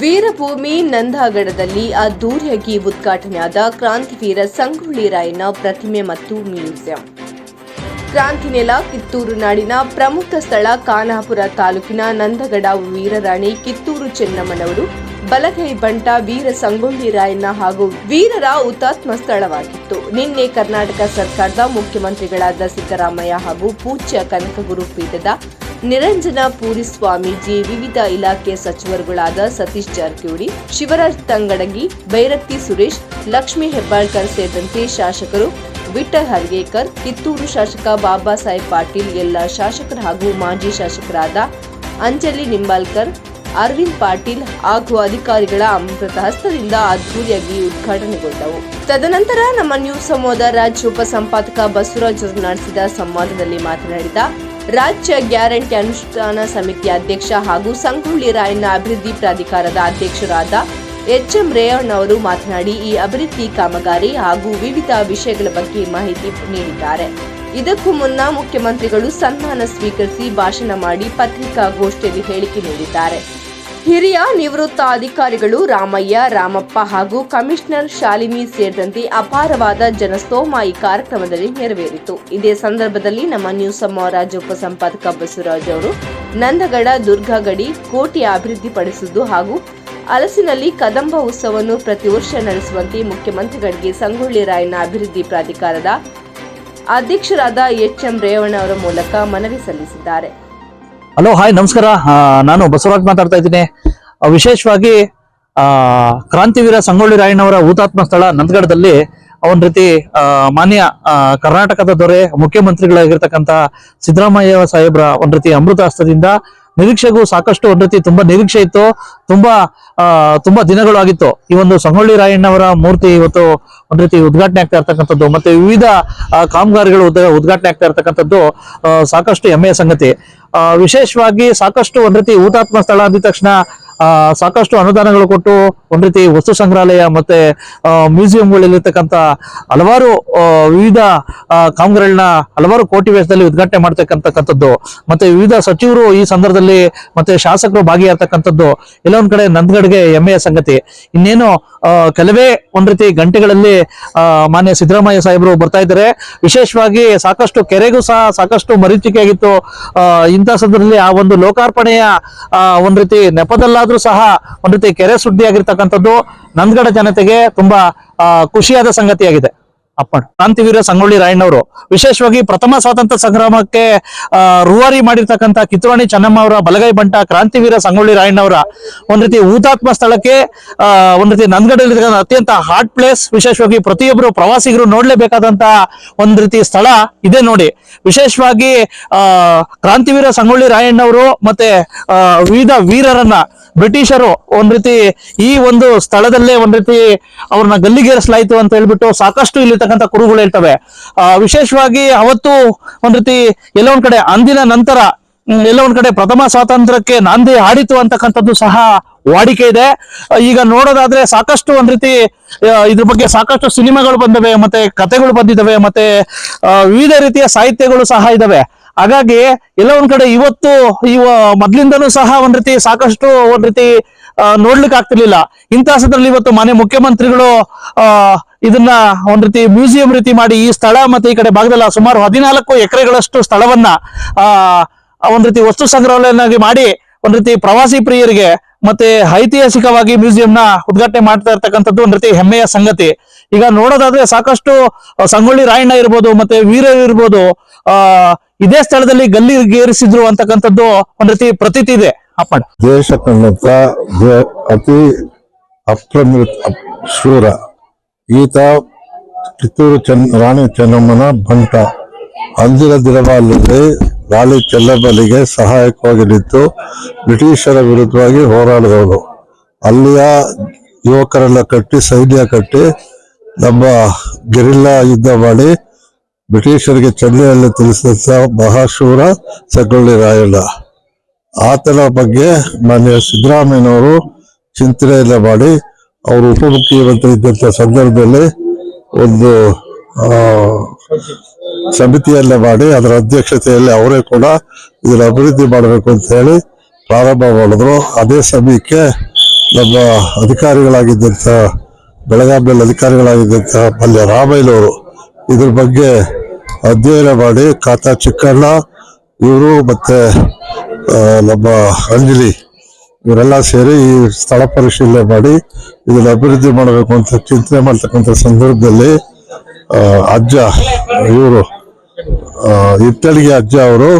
ವೀರಭೂಮಿ ನಂದಾಗಡದಲ್ಲಿ ಅದ್ದೂರಿಯಾಗಿ ಉದ್ಘಾಟನೆಯಾದ ಕ್ರಾಂತಿವೀರ ಸಂಗೊಳ್ಳಿ ರಾಯಣ್ಣ ಪ್ರತಿಮೆ ಮತ್ತು ಮ್ಯೂಸಿಯಂ. ಕ್ರಾಂತಿನೆಲ ಕಿತ್ತೂರು ನಾಡಿನ ಪ್ರಮುಖ ಸ್ಥಳ ಖಾನಾಪುರ ತಾಲೂಕಿನ ನಂದಗಡ ವೀರರಾಣಿ ಕಿತ್ತೂರು ಚೆನ್ನಮ್ಮನವರು ಬಲಗೈ ಬಂಟ ವೀರ ಸಂಗೊಳ್ಳಿ ರಾಯಣ್ಣ ಹಾಗೂ ವೀರರ ಹುತಾತ್ಮ ಸ್ಥಳವಾಗಿತ್ತು. ನಿನ್ನೆ ಕರ್ನಾಟಕ ಸರ್ಕಾರದ ಮುಖ್ಯಮಂತ್ರಿಗಳಾದ ಸಿದ್ದರಾಮಯ್ಯ ಹಾಗೂ ಪೂಜ್ಯ ಕನಕಗುರು ಪೀಠದ ನಿರಂಜನ ಪೂರಿ ಸ್ವಾಮೀಜಿ, ವಿವಿಧ ಇಲಾಖೆ ಸಚಿವರುಗಳಾದ ಸತೀಶ್ ಜಾರಕಿಹೊಳಿ, ಶಿವರಾಜ್ ತಂಗಡಗಿ ಬೈರತ್ತಿ ಸುರೇಶ್, ಲಕ್ಷ್ಮೀ ಹೆಬ್ಬಾಳ್ಕರ್ ಸೇರಿದಂತೆ ಶಾಸಕರು ವಿಠಲ್ ಹರ್ಗೇಕರ್, ಕಿತ್ತೂರು ಶಾಸಕ ಬಾಬಾ ಸಾಹೇಬ್ ಪಾಟೀಲ್, ಎಲ್ಲ ಶಾಸಕರು ಹಾಗೂ ಮಾಜಿ ಶಾಸಕರಾದ ಅಂಜಲಿ ನಿಂಬಾಲ್ಕರ್ ಅರವಿಂದ್ ಪಾಟೀಲ್ ಹಾಗೂ ಅಧಿಕಾರಿಗಳ ಅಮೃತ ಹಸ್ತದಿಂದ ಅದ್ದೂರಿಯಾಗಿ ಉದ್ಘಾಟನೆಗೊಂಡವು. ತದನಂತರ ನಮ್ಮ ನ್ಯೂಸ್ ಸಂವಾದ ರಾಜ್ಯ ಉಪಸಂಪಾದಕ ಬಸವರಾಜ್ ಅವರು ನಡೆಸಿದ ಸಂವಾದದಲ್ಲಿ ಮಾತನಾಡಿದ, ರಾಜ್ಯ ಗ್ಯಾರಂಟಿ ಅನುಷ್ಠಾನ ಸಮಿತಿ ಅಧ್ಯಕ್ಷ ಹಾಗೂ ಸಂಗೊಳ್ಳಿ ರಾಯಣ್ಣ ಅಭಿವೃದ್ಧಿ ಪ್ರಾಧಿಕಾರದ ಅಧ್ಯಕ್ಷರಾದ ಎಚ್ ಎಂ ರೇವಣ್ಣ ಅವರು ಮಾತನಾಡಿ, ಈ ಅಭಿವೃದ್ಧಿ ಕಾಮಗಾರಿ ಹಾಗೂ ವಿವಿಧ ವಿಷಯಗಳ ಬಗ್ಗೆ ಮಾಹಿತಿ ನೀಡಿದ್ದಾರೆ. ಇದಕ್ಕೂ ಮುನ್ನ ಮುಖ್ಯಮಂತ್ರಿಗಳು ಸನ್ಮಾನ ಸ್ವೀಕರಿಸಿ ಭಾಷಣ ಮಾಡಿ ಪತ್ರಿಕಾಗೋಷ್ಠಿಯಲ್ಲಿ ಹೇಳಿಕೆ ನೀಡಿದ್ದಾರೆ. ಹಿರಿಯ ನಿವೃತ್ತ ಅಧಿಕಾರಿಗಳು ರಾಮಯ್ಯ, ರಾಮಪ್ಪ ಹಾಗೂ ಕಮಿಷನರ್ ಶಾಲಿನಿ ಸೇರಿದಂತೆ ಅಪಾರವಾದ ಜನಸ್ತೋಮ ಈ ಕಾರ್ಯಕ್ರಮದಲ್ಲಿ ನೆರವೇರಿತು. ಇದೇ ಸಂದರ್ಭದಲ್ಲಿ ನಮ್ಮ ನ್ಯೂಸ್ ರಾಜ್ಯ ಉಪಸಂಪಾದಕ ಬಸವರಾಜ್ ಅವರು ನಂದಗಡ ದುರ್ಗಗಡಿ ಕೋಟಿ ಅಭಿವೃದ್ಧಿಪಡಿಸುವುದು ಹಾಗೂ ಅಲಸಿನಲ್ಲಿ ಕದಂಬ ಉತ್ಸವವನ್ನು ಪ್ರತಿ ವರ್ಷ ನಡೆಸುವಂತೆ ಮುಖ್ಯಮಂತ್ರಿಗಳಿಗೆ ಸಂಗೊಳ್ಳಿ ರಾಯಣ್ಣ ಅಭಿವೃದ್ಧಿ ಪ್ರಾಧಿಕಾರದ ಅಧ್ಯಕ್ಷರಾದ ಎಚ್ ಎಂ ರೇವಣ್ಣ ಅವರ ಮೂಲಕ ಮನವಿ ಸಲ್ಲಿಸಿದ್ದಾರೆ. ಹಲೋ ಹಾಯ್ ನಮಸ್ಕಾರ. ನಾನು ಬಸವರಾಜ್ ಮಾತಾಡ್ತಾ ಇದ್ದೀನಿ. ವಿಶೇಷವಾಗಿ ಕ್ರಾಂತಿವೀರ ಸಂಗೊಳ್ಳಿ ರಾಯಣ್ಣವರ ಹುತಾತ್ಮ ಸ್ಥಳ ನಂದಗಡದಲ್ಲಿ ಒಂದ್ ರೀತಿ ಮಾನ್ಯ ಕರ್ನಾಟಕದ ದೊರೆ ಮುಖ್ಯಮಂತ್ರಿಗಳಾಗಿರ್ತಕ್ಕಂಥ ಸಿದ್ದರಾಮಯ್ಯ ಸಾಹೇಬ್ರ ಒಂದ್ ರೀತಿ ಅಮೃತ ಹಸ್ತದಿಂದ ನಿರೀಕ್ಷೆಗೂ ಸಾಕಷ್ಟು ಒಂದ್ ರೀತಿ ತುಂಬಾ ನಿರೀಕ್ಷೆ ಇತ್ತು, ತುಂಬಾ ತುಂಬಾ ದಿನಗಳು ಆಗಿತ್ತು. ಈ ಒಂದು ಸಂಗೊಳ್ಳಿ ರಾಯಣ್ಣವರ ಮೂರ್ತಿ ಇವತ್ತು ಒಂದ್ ರೀತಿ ಉದ್ಘಾಟನೆ ಆಗ್ತಾ ಇರ್ತಕ್ಕಂಥದ್ದು, ಮತ್ತೆ ವಿವಿಧ ಕಾಮಗಾರಿಗಳು ಉದ್ಘಾಟನೆ ಆಗ್ತಾ ಇರ್ತಕ್ಕಂಥದ್ದು ಸಾಕಷ್ಟು ಹೆಮ್ಮೆಯ ಸಂಗತಿ. ವಿಶೇಷವಾಗಿ ಸಾಕಷ್ಟು ಒಂದ್ ರೀತಿ ಊತಾತ್ಮ ಸ್ಥಳ ಅಂದ ತಕ್ಷಣ ಸಾಕಷ್ಟು ಅನುದಾನಗಳು ಕೊಟ್ಟು ಒಂದ್ ರೀತಿ ವಸ್ತು ಸಂಗ್ರಹಾಲಯ ಮತ್ತೆ ಮ್ಯೂಸಿಯಂಗಳಲ್ಲಿರ್ತಕ್ಕಂಥ ಹಲವಾರು ವಿವಿಧ ಕಾಮಗಾರಿಗಳನ್ನ ಹಲವಾರು ಕೋಟಿ ವೆಚ್ಚದಲ್ಲಿ ಉದ್ಘಾಟನೆ ಮಾಡ್ತಕ್ಕಂಥಕ್ಕಂಥದ್ದು. ಮತ್ತೆ ವಿವಿಧ ಸಚಿವರು ಈ ಸಂದರ್ಭದಲ್ಲಿ ಮತ್ತೆ ಶಾಸಕರು ಭಾಗಿಯಾಗ್ತಕ್ಕಂಥದ್ದು. ಎಲ್ಲ ಒಂದ್ ಕಡೆ ನಂದ್ಗಡ್ಗೆ ಹೆಮ್ಮೆಯ ಸಂಗತಿ. ಇನ್ನೇನು ಕೆಲವೇ ಒಂದ್ ರೀತಿ ಗಂಟೆಗಳಲ್ಲಿ ಮಾನ್ಯ ಸಿದ್ದರಾಮಯ್ಯ ಸಾಹೇಬರು ಬರ್ತಾ ಇದ್ದಾರೆ. ವಿಶೇಷವಾಗಿ ಸಾಕಷ್ಟು ಕೆರೆಗೂ ಸಹ ಸಾಕಷ್ಟು ಮರೀಚಿಕೆ ಆಗಿತ್ತು ಇಂಥ ಸಂದರ್ಭದಲ್ಲಿ ಆ ಒಂದು ಲೋಕಾರ್ಪಣೆಯ ಒಂದ್ ರೀತಿ ನೆಪದಲ್ಲಾದ್ರೂ ಸಹ ಒಂದು ರೀತಿ ಕೆರೆ ಸುದ್ದಿ ಆಗಿರ್ತಕ್ಕಂಥದ್ದು ನಂದ್ಗಡ ಜನತೆಗೆ ತುಂಬಾ ಖುಷಿಯಾದ ಸಂಗತಿಯಾಗಿದೆ. ಅಪ್ಪಣ. ಕ್ರಾಂತಿವೀರ ಸಂಗೊಳ್ಳಿ ರಾಯಣ್ಣವರು. ವಿಶೇಷವಾಗಿ ಪ್ರಥಮ ಸ್ವಾತಂತ್ರ್ಯ ಸಂಗ್ರಾಮಕ್ಕೆ ರೂವಾರಿ ಮಾಡಿರ್ತಕ್ಕಂಥ ಕಿತ್ತೂರಾಣಿ ಚೆನ್ನಮ್ಮ ಅವರ ಬಲಗೈ ಬಂಟ ಕ್ರಾಂತಿವೀರ ಸಂಗೊಳ್ಳಿ ರಾಯಣ್ಣವರ. ಒಂದ್ ರೀತಿ ಊತಾತ್ಮ ಸ್ಥಳಕ್ಕೆ ಒಂದ್ ರೀತಿ ನಂದಗಡಲ್ಲಿ ಅತ್ಯಂತ ಹಾಟ್ ಪ್ಲೇಸ್ ವಿಶೇಷವಾಗಿ ಪ್ರತಿಯೊಬ್ಬರು ಪ್ರವಾಸಿಗರು ನೋಡ್ಲೇಬೇಕಾದಂತ ಒಂದ್ ರೀತಿ ಸ್ಥಳ ಇದೆ ನೋಡಿ. ವಿಶೇಷವಾಗಿ, ಆ, ಕ್ರಾಂತಿವೀರ ಸಂಗೊಳ್ಳಿ ರಾಯಣ್ಣವರು ಮತ್ತೆ ವಿವಿಧ ವೀರರನ್ನ, ಬ್ರಿಟಿಷರು ಒಂದ್ ರೀತಿ ಈ ಒಂದು ಸ್ಥಳದಲ್ಲೇ ಒಂದ್ ರೀತಿ ಅವ್ರನ್ನ ಗಲ್ಲಿಗೇರಿಸಲಾಯಿತು ಅಂತ ಹೇಳ್ಬಿಟ್ಟು ಸಾಕಷ್ಟು ಇಲ್ಲಿರ್ತಕ್ಕಂಥ ಕುರುಗಳು ಆ, ವಿಶೇಷವಾಗಿ ಅವತ್ತು ಒಂದ್ ರೀತಿ ಎಲ್ಲೋ ಕಡೆ ಅಂದಿನ ನಂತರ ಎಲ್ಲೊಂದ್ ಕಡೆ ಪ್ರಥಮ ಸ್ವಾತಂತ್ರ್ಯಕ್ಕೆ ನಾಂದಿ ಆಡಿತು ಅಂತಕ್ಕಂಥದ್ದು ಸಹ ವಾಡಿಕೆ ಇದೆ. ಈಗ ನೋಡೋದಾದ್ರೆ ಸಾಕಷ್ಟು ಒಂದ್ ರೀತಿ ಇದ್ರ ಬಗ್ಗೆ ಸಾಕಷ್ಟು ಸಿನಿಮಾಗಳು ಬಂದವೆ ಮತ್ತೆ ಕಥೆಗಳು ಬಂದಿದ್ದಾವೆ ಮತ್ತೆ ವಿವಿಧ ರೀತಿಯ ಸಾಹಿತ್ಯಗಳು ಸಹ ಇದಾವೆ ಹಾಗಾಗಿ ಎಲ್ಲ ಒಂದ್ ಕಡೆ ಇವತ್ತು ಇವ ಮೊದ್ಲಿಂದನೂ ಸಹ ಒಂದ್ ರೀತಿ ಸಾಕಷ್ಟು ಒಂದ್ ರೀತಿ ನೋಡ್ಲಿಕ್ಕೆ ಆಗ್ತಿರ್ಲಿಲ್ಲ ಇಂತಹ ಸಂದರ್ಭದಲ್ಲಿ ಇವತ್ತು ಮನೆ ಮುಖ್ಯಮಂತ್ರಿಗಳು ಇದನ್ನ ಒಂದ್ ರೀತಿ ಮ್ಯೂಸಿಯಂ ರೀತಿ ಮಾಡಿ ಈ ಸ್ಥಳ ಮತ್ತೆ ಈ ಕಡೆ ಭಾಗದಲ್ಲಿ ಸುಮಾರು ಹದಿನಾಲ್ಕು ಎಕರೆಗಳಷ್ಟು ಸ್ಥಳವನ್ನ, ಆ ಒಂದ್ ರೀತಿ ವಸ್ತು ಸಂಗ್ರಹಾಲಯನಾಗಿ ಮಾಡಿ ಒಂದ್ ರೀತಿ ಪ್ರವಾಸಿ ಪ್ರಿಯರಿಗೆ ಮತ್ತೆ ಐತಿಹಾಸಿಕವಾಗಿ ಮ್ಯೂಸಿಯಂನ ಉದ್ಘಾಟನೆ ಮಾಡ್ತಾ ಇರ್ತಕ್ಕಂಥದ್ದು ಒಂದ್ ರೀತಿ ಹೆಮ್ಮೆಯ ಸಂಗತಿ. ಈಗ ನೋಡೋದಾದ್ರೆ ಸಾಕಷ್ಟು ಸಂಗೊಳ್ಳಿ ರಾಯಣ್ಣ ಇರ್ಬೋದು ಮತ್ತೆ ವೀರ ಇರ್ಬೋದು, ಆ, ಇದೇ ಸ್ಥಳದಲ್ಲಿ ಗಲ್ಲಿಗೇರಿಸಿದ್ರು ಅಂತಕ್ಕಂಥದ್ದು ಒಂದ್ ರೀತಿ ಪ್ರತೀತಿ ಇದೆ. ಅಪ್ಪಣ್ಣ. ದೇಶ ಕಣ್ಣ ಅತಿ ಅಪ್ರಮೃತ ಅಪ್- ಶೂರ. ಈತ ಕಿತ್ತೂರು ಚೆನ್ನ ರಾಣಿ ಚೆನ್ನಮ್ಮನ ಬಂಟ. ಅಂದಿನ ದಿನಮಾನದಲ್ಲಿ ರಾಣಿ ಚೆನ್ನಮ್ಮನಿಗೆ ಸಹಾಯಕವಾಗಿ ನಿಂತು ಬ್ರಿಟಿಷರ ವಿರುದ್ಧವಾಗಿ ಹೋರಾಡಿದವನು. ಅಲ್ಲಿಯ ಯುವಕರೆಲ್ಲ ಕಟ್ಟಿ, ಸೈನ್ಯ ಕಟ್ಟಿ ನಮ್ಮ ಗೆರಿಲ್ಲಾ ಯುದ್ಧ ಮಾಡಿ ಬ್ರಿಟಿಷರಿಗೆ ಚೆನ್ನೈಯಲ್ಲಿ ತಿಳಿಸಿದಂಥ ಮಹಾಶೂರ ಸಂಗೊಳ್ಳಿ ರಾಯಣ್ಣ. ಆತನ ಬಗ್ಗೆ ಮಾನ್ಯ ಸಿದ್ದರಾಮಯ್ಯನವರು ಚಿಂತನೆಯನ್ನ ಮಾಡಿ ಅವರು ಉಪಮುಖ್ಯಮಂತ್ರಿ ಇದ್ದಂಥ ಸಂದರ್ಭದಲ್ಲಿ ಒಂದು ಸಮಿತಿಯನ್ನ ಮಾಡಿ ಅದರ ಅಧ್ಯಕ್ಷತೆಯಲ್ಲಿ ಅವರೇ ಕೂಡ ಇದನ್ನ ಅಭಿವೃದ್ಧಿ ಮಾಡಬೇಕು ಅಂತ ಹೇಳಿ ಪ್ರಾರಂಭ ಮಾಡಿದ್ರು. ಅದೇ ಸಮಯಕ್ಕೆ ನಮ್ಮ ಅಧಿಕಾರಿಗಳಾಗಿದ್ದಂಥ ಬೆಳಗಾವಿಯಲ್ಲಿ ಅಧಿಕಾರಿಗಳಾಗಿದ್ದಂಥ ಮಲ್ಯ ರಾಮಯ್ಯನವರು ಇದ್ರ ಬಗ್ಗೆ ಅಧ್ಯಯನ ಮಾಡಿ ಖಾತಾ ಚಿಕ್ಕಣ್ಣ, ಇವರು ಮತ್ತೆ ನಮ್ಮ ಅಂಜಲಿ ಇವರೆಲ್ಲ ಸೇರಿ ಈ ಸ್ಥಳ ಪರಿಶೀಲನೆ ಮಾಡಿ ಇದನ್ನ ಅಭಿವೃದ್ಧಿ ಮಾಡಬೇಕು ಅಂತ ಚಿಂತನೆ ಮಾಡ್ತಕ್ಕಂಥ ಸಂದರ್ಭದಲ್ಲಿ ಅಜ್ಜ, ಇವರು ಇತ್ತಳಿಗೆ ಅಜ್ಜ ಅವರು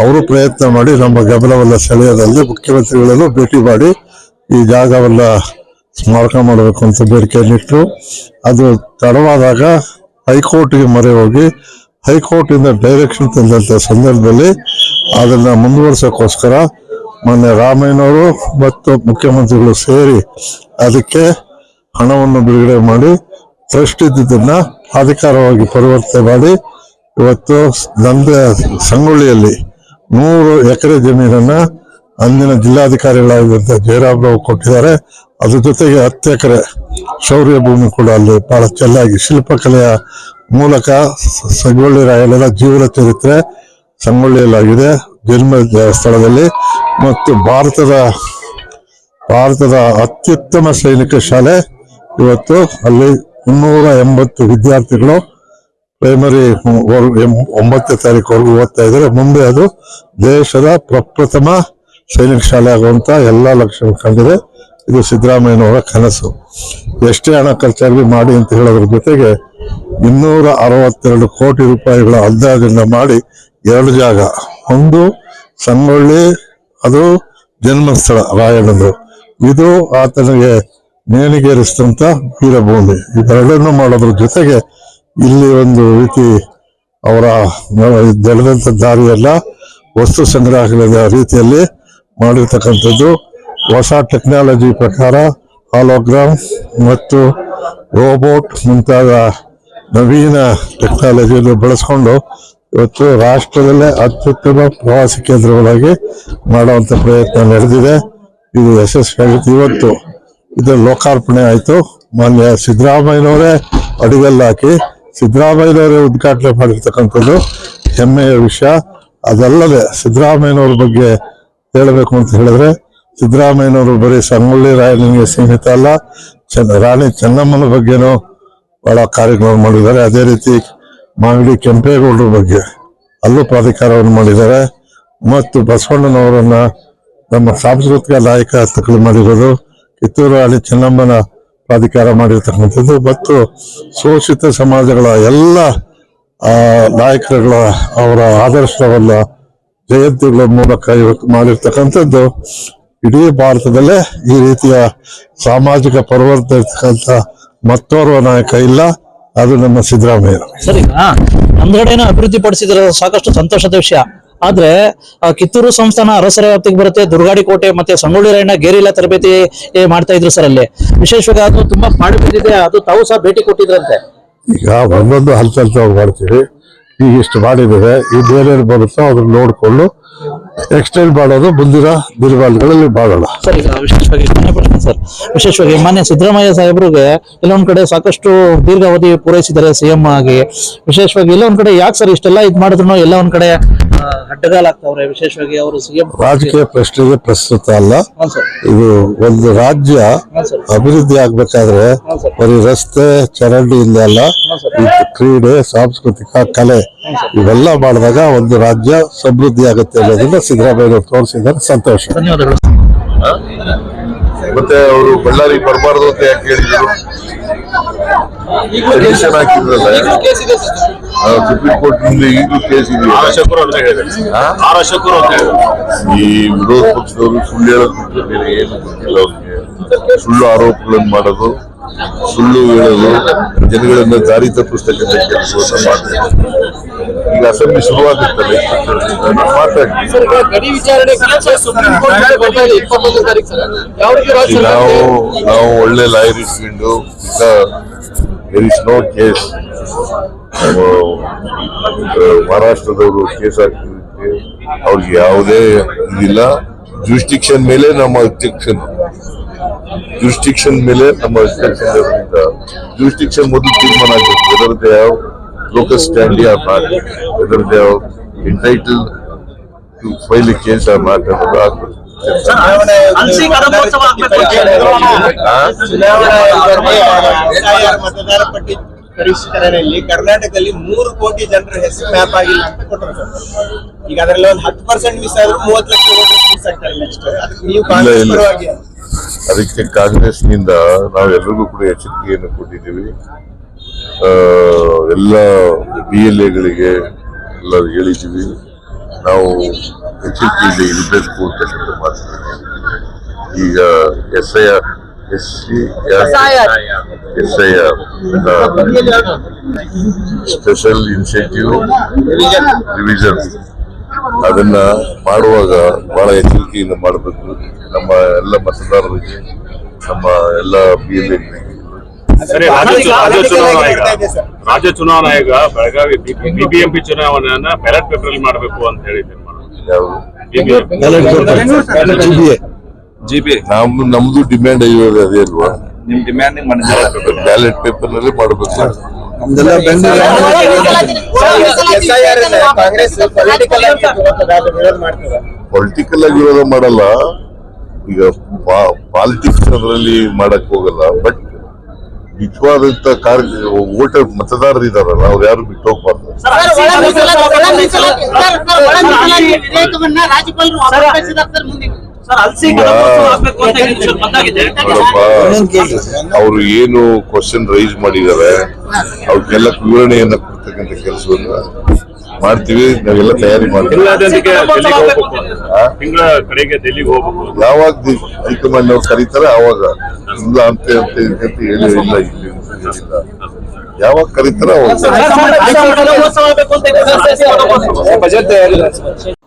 ಅವರು ಪ್ರಯತ್ನ ಮಾಡಿ ನಮ್ಮ ಗಮನವನ್ನ ಸೆಳೆಯೋದಲ್ಲಿ ಮುಖ್ಯಮಂತ್ರಿಗಳನ್ನು ಭೇಟಿ ಮಾಡಿ ಈ ಜಾಗವನ್ನ ಸ್ಮಾರಕ ಮಾಡಬೇಕು ಅಂತ ಬೇಡಿಕೆಯನ್ನಿಟ್ಟು ಅದು ತಡವಾದಾಗ ಹೈಕೋರ್ಟ್ಗೆ ಮೊರೆ ಹೋಗಿ ಹೈಕೋರ್ಟ್ ಇಂದ ಡೈರೆಕ್ಷನ್ ತಂದಂತ ಸಂದರ್ಭದಲ್ಲಿ ಅದನ್ನ ಮುಂದುವರ್ಸೋಕ್ಕೋಸ್ಕರ ಮೊನ್ನೆ ರಾಮಯ್ಯನವರು ಮತ್ತು ಮುಖ್ಯಮಂತ್ರಿಗಳು ಸೇರಿ ಅದಕ್ಕೆ ಹಣವನ್ನು ಬಿಡುಗಡೆ ಮಾಡಿ ಟ್ರಸ್ಟ್ ಇದ್ದುದನ್ನ ಅಧಿಕಾರವಾಗಿ ಪರಿವರ್ತನೆ ಮಾಡಿ ಇವತ್ತು ನಂದ ಸಂಗೊಳ್ಳಿಯಲ್ಲಿ ನೂರು ಎಕರೆ ಜಮೀನನ್ನ ಅಂದಿನ ಜಿಲ್ಲಾಧಿಕಾರಿಗಳಾಗಿದ್ದಂಥ ಜಯರಾಮ್ರಾವ್ ಕೊಟ್ಟಿದ್ದಾರೆ. ಅದ್ರ ಜೊತೆಗೆ ಹತ್ತು ಎಕರೆ ಶೌರ್ಯ ಭೂಮಿ ಕೂಡ ಅಲ್ಲಿ ಬಹಳ ಚೆನ್ನಾಗಿ ಶಿಲ್ಪಕಲೆಯ ಮೂಲಕ ಸಂಗೊಳ್ಳಿ ರಾಯಣ್ಣನ ಜೀವನ ಚರಿತ್ರೆ ಸಂಗೊಳ್ಳಿಯಲ್ಲಾಗಿದೆ. ಜನ್ಮ ಸ್ಥಳದಲ್ಲಿ ಮತ್ತು ಭಾರತದ ಭಾರತದ ಅತ್ಯುತ್ತಮ ಸೈನಿಕ ಶಾಲೆ ಇವತ್ತು ಅಲ್ಲಿ ಮುನ್ನೂರ ಎಂಬತ್ತು ವಿದ್ಯಾರ್ಥಿಗಳು ಪ್ರೈಮರಿ ಒಂಬತ್ತನೇ ತಾರೀಕುವರೆಗೂ ಓದ್ತಾ ಇದ್ದಾರೆ. ಮುಂದೆ ಅದು ದೇಶದ ಪ್ರಪ್ರಥಮ ಸೈನಿಕ ಶಾಲೆ ಆಗುವಂತ ಎಲ್ಲಾ ಲಕ್ಷಣ ಕಂಡಿದೆ ಇದು ಸಿದ್ದರಾಮಯ್ಯನವರ ಕನಸು. ಎಷ್ಟೇ ಹಣ ಖರ್ಚಾಗಲಿ ಮಾಡಿ ಅಂತ ಹೇಳೋದ್ರ ಜೊತೆಗೆ ಇನ್ನೂರ ಅರವತ್ತೆರಡು ಕೋಟಿ ರೂಪಾಯಿಗಳ ಅಂದಾಜನ್ನ ಮಾಡಿ ಎರಡು ಜಾಗ. ಒಂದು ಸಂಗೊಳ್ಳಿ, ಅದು ಜನ್ಮಸ್ಥಳ ರಾಯಣ್ಣದು ಇದು ಆತನಿಗೆ ನೇಣಿಗೇರಿಸಿದಂತ ವೀರಭೂಮಿ. ಇವೆರಡನ್ನು ಮಾಡೋದ್ರ ಜೊತೆಗೆ ಇಲ್ಲಿ ಒಂದು ರೀತಿ ಅವರ ಬೆಳೆದಂಥ ದಾರಿಯೆಲ್ಲ ವಸ್ತು ಸಂಗ್ರಹಗಳ ರೀತಿಯಲ್ಲಿ ಮಾಡಿರ್ತಕ್ಕಂಥದ್ದು. ಹೊಸ ಟೆಕ್ನಾಲಜಿ ಪ್ರಕಾರ ಹಾಲೋಗ್ರಾಮ್ ಮತ್ತು ರೋಬೋಟ್ ಮುಂತಾದ ನವೀನ ಟೆಕ್ನಾಲಜಿಯನ್ನು ಬಳಸ್ಕೊಂಡು ಇವತ್ತು ರಾಷ್ಟ್ರದಲ್ಲೇ ಅತ್ಯುತ್ತಮ ಪ್ರವಾಸಿ ಕೇಂದ್ರಗಳಾಗಿ ಮಾಡುವಂತ ಪ್ರಯತ್ನ ನಡೆದಿದೆ. ಇದು ಯಶಸ್ವಿಯಾಗುತ್ತೆ ಇವತ್ತು ಇದು ಲೋಕಾರ್ಪಣೆ ಆಯಿತು. ಮಾನ್ಯ ಸಿದ್ದರಾಮಯ್ಯನವರೇ ಅಡಿಗಲ್ಲು ಹಾಕಿ ಸಿದ್ದರಾಮಯ್ಯನವರೇ ಉದ್ಘಾಟನೆ ಮಾಡಿರ್ತಕ್ಕಂಥದ್ದು ಹೆಮ್ಮೆಯ ವಿಷಯ. ಅದಲ್ಲದೆ ಸಿದ್ದರಾಮಯ್ಯನವ್ರ ಬಗ್ಗೆ ಹೇಳಬೇಕು ಅಂತ ಹೇಳಿದ್ರೆ, ಸಿದ್ದರಾಮಯ್ಯನವರು ಬರೀ ಸಂಗೊಳ್ಳಿ ರಾಯನಿಗೆ ಸೀಮಿತ ಅಲ್ಲ ರಾಣಿ ಚೆನ್ನಮ್ಮನ ಬಗ್ಗೆನೂ ಬಹಳ ಕಾರ್ಯಕ್ರಮ ಮಾಡಿದ್ದಾರೆ. ಅದೇ ರೀತಿ ಮಾಗಡಿ ಕೆಂಪೇಗೌಡರ ಬಗ್ಗೆ ಅಲ್ಲೂ ಪ್ರಾಧಿಕಾರವನ್ನು ಮಾಡಿದ್ದಾರೆ. ಮತ್ತು ಬಸವಣ್ಣನವರನ್ನ ನಮ್ಮ ಸಾಂಸ್ಕೃತಿಕ ನಾಯಕ ತಕಲಿ ಮಾಡಿರೋದು ಕಿತ್ತೂರು ಹಳ್ಳಿ ಚೆನ್ನಮ್ಮನ ಪ್ರಾಧಿಕಾರ ಮಾಡಿರ್ತಕ್ಕಂಥದ್ದು. ಮತ್ತು ಶೋಷಿತ ಸಮಾಜಗಳ ಎಲ್ಲ ನಾಯಕರುಗಳ ಅವರ ಆದರ್ಶವನ್ನ ಜಯಂತಿಗಳ ಮೂಲಕ ಇವತ್ತು ಮಾಡಿರ್ತಕ್ಕಂಥದ್ದು. ಇಡೀ ಭಾರತದಲ್ಲೇ ಈ ರೀತಿಯ ಸಾಮಾಜಿಕ ಪರಿವರ್ತನೆ ಇರ್ತಕ್ಕಂಥ ಮತ್ತೋರ್ವ ನಾಯಕ ಇಲ್ಲ. ಅದು ನಮ್ಮ ಸಿದ್ದರಾಮಯ್ಯ. ಸರಿ ಅಂದ್ರೇನ ಅಭಿವೃದ್ಧಿ ಪಡಿಸಿದ್ರೆ ಸಾಕಷ್ಟು ಸಂತೋಷದ ವಿಷಯ. ಆದ್ರೆ ಆ, ಕಿತ್ತೂರು ಸಂಸ್ಥಾನ ಅರಸರ ವ್ಯಾಪ್ತಿಗೆ ಬರುತ್ತೆ ದುರ್ಗಾಡಿ ಕೋಟೆ ಮತ್ತೆ ಸಂಗೊಳ್ಳಿ ರಾಯಣ್ಣ ಗೇರಿಲ್ಲ ತರಬೇತಿ ಏ, ಮಾಡ್ತಾ ಇದ್ರು ಸರ್ ಅಲ್ಲಿ. ವಿಶೇಷವಾಗಿ ಅದು ತುಂಬಾ ಪಾಡು ಬಿದ್ದಿದೆ ಅದು ತಾವು ಸಹ ಭೇಟಿ ಕೊಟ್ಟಿದ್ರಂತೆ. ಈಗ ಒಂದೊಂದು ಹಂತವಾಗಿ ಮಾಡ್ತೀವಿ. ಈಗ ಇಷ್ಟು ಮಾಡಿದ್ದೇವೆ. ಈ ಬೇರೆ ಬರುತ್ತೋ ಅದನ್ನ ನೋಡಿಕೊಂಡು ಎಕ್ಸ್ಟೆಂಡ್ ಮಾಡೋದು ಮುಂದಿನ ದಿನಮಾನಗಳಲ್ಲಿ ಮಾಡೋಣ. ಸರ್ ವಿಶೇಷವಾಗಿ ಕೊನೆ ಪ್ರಶ್ನೆ ಸರ್. ವಿಶೇಷವಾಗಿ ಮಾನ್ಯ ಸಿದ್ದರಾಮಯ್ಯ ಸಾಹೇಬ್ರಿಗೆ ಇಲ್ಲೊಂದು ಕಡೆ ಸಾಕಷ್ಟು ದೀರ್ಘಾವಧಿ ಪೂರೈಸಿದ್ದಾರೆ ಸಿಎಂ ಆಗಿ. ವಿಶೇಷವಾಗಿ ಎಲ್ಲ ಕಡೆ ಯಾಕೆ ಸರ್ ಇಷ್ಟೆಲ್ಲ ಇದು ಮಾಡಿದ್ರು ಎಲ್ಲ ಒಂದ್ ಕಡೆ ಅಡ್ಡಗಾಲಾಗ್ತಾವ್ರೆ ವಿಶೇಷವಾಗಿ ಅವರು ಸಿಎಂ ರಾಜಕೀಯ ಪ್ರಶ್ನೆಗೆ ಪ್ರಸ್ತುತ ಅಲ್ಲ. ಇದು ಒಂದು ರಾಜ್ಯ ಅಭಿವೃದ್ಧಿ ಆಗ್ಬೇಕಾದ್ರೆ ಬರೀ ರಸ್ತೆ ಚರಂಡಿಯಿಂದ ಅಲ್ಲ ಕ್ರೀಡೆ ಸಾಂಸ್ಕೃತಿಕ ಕಲೆ ಇವೆಲ್ಲ ಮಾಡಿದಾಗ ಒಂದು ರಾಜ್ಯ ಸಮೃದ್ಧಿ ಆಗುತ್ತೆ ಅನ್ನೋದನ್ನ ಸಿದ್ದರಾಮಯ್ಯ ತೋರಿಸಿದ್ದಾರೆ. ಸಂತೋಷ. ಧನ್ಯವಾದಗಳು. ಮತ್ತೆ ಅವರು ಬಳ್ಳಾರಿ ಬರಬಾರ್ದು ಅಂತ ಯಾಕೆ ಹೇಳಿದ್ರು? ಹಾಕಿದ್ರಲ್ಲ ಸುಪ್ರೀಂ ಕೋರ್ಟ್ ಮುಂದೆ ಈಗಲೂ ಕೇಸ್ ಇದೆಯಾ ಈ ವಿರೋಧ ಪಕ್ಷದವರು ಸುಳ್ಳು ಹೇಳೋದು ಬಿಟ್ರೆ ಬೇರೆ ಏನು ಗೊತ್ತಿಲ್ಲ ಅವ್ರಿಗೆ. ಸುಳ್ಳು ಆರೋಪಗಳನ್ನು ಮಾಡೋದು ಸುಳ್ಳು ಹೇಳೋದು ಜನಗಳನ್ನ ದಾರಿ ತಪ್ಪಿಸ್ತಕ್ಕಂಥ ಕೆಲಸವನ್ನು ಮಾಡ್ತಾರೆ ಈಗ ಅಸೆಂಬ್ಲಿ ಶುರುವಾಗುತ್ತಲ್ಲ ಮಾತಾಡಿ ರೀತಿ ನಾವು ನಾವು ಒಳ್ಳೆ ಲಾಯರ್ ಇಟ್ಕೊಂಡು ದೇರ್ ಇಸ್ ನೋ ಕೇಸ್ ಮಹಾರಾಷ್ಟ್ರದವರು ಕೇಸ್ ಹಾಕಿದ್ದಕ್ಕೆ ಅವ್ರಿಗೆ ಯಾವುದೇ ಇದಿಲ್ಲ. ಜೂಸ್ಟಿಕ್ಷನ್ ಮೇಲೆ ನಮ್ಮ ಅಬ್ಜೆಕ್ಷನ್ ಜುರಿಸ್ಟಿಕ್ಷನ್ ಮೇಲೆ ನಮ್ಮ ಅಬ್ಜೆಕ್ಷನ್ ಇರೋದ್ರಿಂದ ಜುರಿಸ್ಟಿಕ್ಷನ್ ಮೊದಲು ತೀರ್ಮಾನ ಆಗಬೇಕು whether they have locus standi or not whether they have entitle to file a case or not ಅನ್ನೋದು ಆಗ್ಬೇಕು ಆಗ್ತದೆ ಹಲಸಿ ಕದಮೋತ್ಸವ ಆಗ್ಬೇಕು ಅಂತ ಹೇಳಿ. ಆ? ಚುನಾವಣಾ ಆಯೋಗದವರು SIR ಮತದಾರ ಪಟ್ಟಿ ಪರಿಷ್ಕರಣೆಯಲ್ಲಿ ಕರ್ನಾಟಕದಲ್ಲಿ ಮೂರು ಕೋಟಿ ಜನರ ಹೆಸರು ಮ್ಯಾಪ್ ಆಗಿಲ್ಲ ಅಂತ ಕೊಟ್ಟರು ಸರ್ ಈಗ ಅದರಲ್ಲಿ ಒಂದು ಹತ್ತು ಪರ್ಸೆಂಟ್ ಮಿಸ್ ಆದ್ರೂ ಮೂವತ್ತು ಲಕ್ಷ ವೋಟರ್ಸ್ ಮಿಸ್ ಆಗ್ತಾರೆ ನೆಕ್ಸ್ಟ್ ಅದಕ್ಕೆ ನೀವು ಅದಕ್ಕೆ ಕಾಂಗ್ರೆಸ್ನಿಂದ ನಾವೆಲ್ಲರಿಗೂ ಕೂಡ ಎಚ್ಚರಿಕೆಯನ್ನು ಕೊಟ್ಟಿದ್ದೀವಿ. ಎಲ್ಲ ಬಿ ಎಲ್ ಎಗಳಿಗೆ ಎಲ್ಲ ಹೇಳಿದ್ದೀವಿ. ನಾವು ಎಚ್ಚರಿಕೆಯಿಂದ ಇರಬೇಕು ಅಂತಕ್ಕಂಥ ಮಾತುಗಳನ್ನು ಈಗ S I R, S C, S I R special incentive revision. ಅದನ್ನ ಮಾಡುವಾಗ ಬಹಳ ಎಚ್ಚರಿಕೆಯಿಂದ ಮಾಡಬೇಕು. ನಮ್ಮ ಎಲ್ಲ ಮತದಾರರಿಗೆ ನಮ್ಮ ಎಲ್ಲ ಬಿ ಎಲ್ ಸರಿ ರಾಜ್ಯ ಚುನಾವಣಾ ಆಯೋಗ ರಾಜ್ಯ ಚುನಾವಣಾ ಆಯೋಗ ಬೆಳಗಾವಿ ಬಿಬಿಎಂಪಿ ಚುನಾವಣೆಯನ್ನ ಬ್ಯಾಲೆಟ್ ಪೇಪರ್ ಅಲ್ಲಿ ಮಾಡಬೇಕು ಅಂತ ಹೇಳಿದ್ದೇನೆ ಜಿಬಿ ನಮ್ದು ನಮ್ದು ಡಿಮ್ಯಾಂಡ್ ಅದೇ ಅಲ್ವಾ? ನಿಮ್ ಡಿಮ್ಯಾಂಡ್ ಬ್ಯಾಲೆಟ್ ಪೇಪರ್ನಲ್ಲಿ ಮಾಡಬೇಕು. ಕಾಂಗ್ರೆಸ್ ಪೊಲಿಟಿಕಲ್ ಆಗಿ ವಿರೋಧ ಮಾಡಲ್ಲ ಈಗ ಪಾಲಿಟಿಕ್ಸ್ ಅದರಲ್ಲಿ ಮಾಡಕ್ ಹೋಗಲ್ಲ ಬಟ್ ನಿಜವಾದಂತ ಕಾರ್ ವೋಟರ್ ಮತದಾರರು ಇದಾರಲ್ಲ ಅವ್ರು ಯಾರು ಬಿಟ್ಟು ಹೋಗ್ಬಾರ್ದು ರಾಜ್ಯಪಾಲರು ಅವರು ಏನು ಕ್ವಶನ್ ರೈಸ್ ಮಾಡಿದ್ದಾರೆ ಅವ್ರಿಗೆಲ್ಲ ವಿವರಣೆಯನ್ನ ಕೊಡ್ತಕ್ಕಂಥ ಕೆಲಸವನ್ನ ಮಾಡ್ತೀವಿ ನಾವೆಲ್ಲ ತಯಾರಿ ಮಾಡ್ತೀವಿ. ಯಾವಾಗ ಹೈಕಮಾಂಡ್ ಅವ್ರು ಕರೀತಾರೆ ಅವಾಗ ಇಲ್ಲ ಅಂತ ಅಂತ ಹೇಳಿ ಇಲ್ಲ ಇಲ್ಲಿ. ಯಾವಾಗ ಕರೀತಾರೆ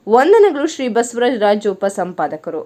ವಂದನೆಗಳು ಶ್ರೀ ಬಸವರಾಜ್ ರಾಜ್ ಉಪಸಂಪಾದಕರು